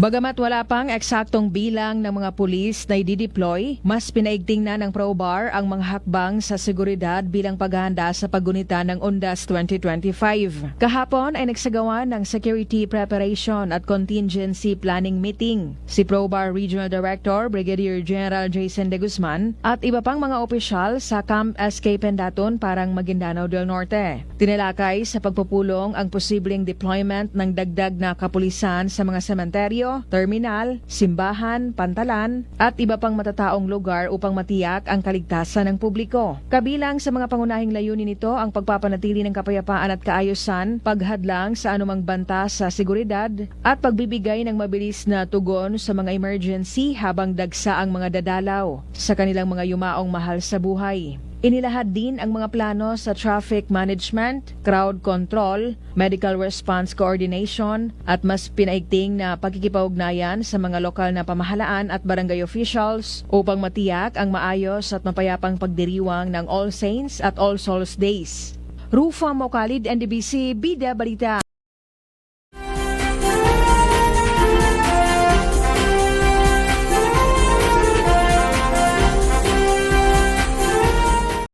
Bagamat wala pang eksaktong bilang ng mga pulis na i-deploy, mas pinaigting na ng ProBar ang mga hakbang sa seguridad bilang paghahanda sa paggunita ng UNDAS 2025. Kahapon ay nagsagawa ng Security Preparation at Contingency Planning Meeting. Si ProBar Regional Director Brigadier General Jason De Guzman at iba pang mga opisyal sa Camp SK Pendaton parang Maguindanao del Norte. Tinalakay sa pagpupulong ang posibleng deployment ng dagdag na kapulisan sa mga sementeryo, terminal, simbahan, pantalan at iba pang matataong lugar upang matiyak ang kaligtasan ng publiko. Kabilang sa mga pangunahing layunin nito ang pagpapanatili ng kapayapaan at kaayusan, paghadlang sa anumang banta sa seguridad at pagbibigay ng mabilis na tugon sa mga emergency habang dagsa ang mga dadalaw sa kanilang mga yumaong mahal sa buhay. Inilahad din ang mga plano sa traffic management, crowd control, medical response coordination at mas pinaigting na pagkikipag-ugnayan sa mga lokal na pamahalaan at barangay officials upang matiyak ang maayos at mapayapang pagdiriwang ng All Saints at All Souls Days. Rufa Mokalid, NDBC, Bida Balita.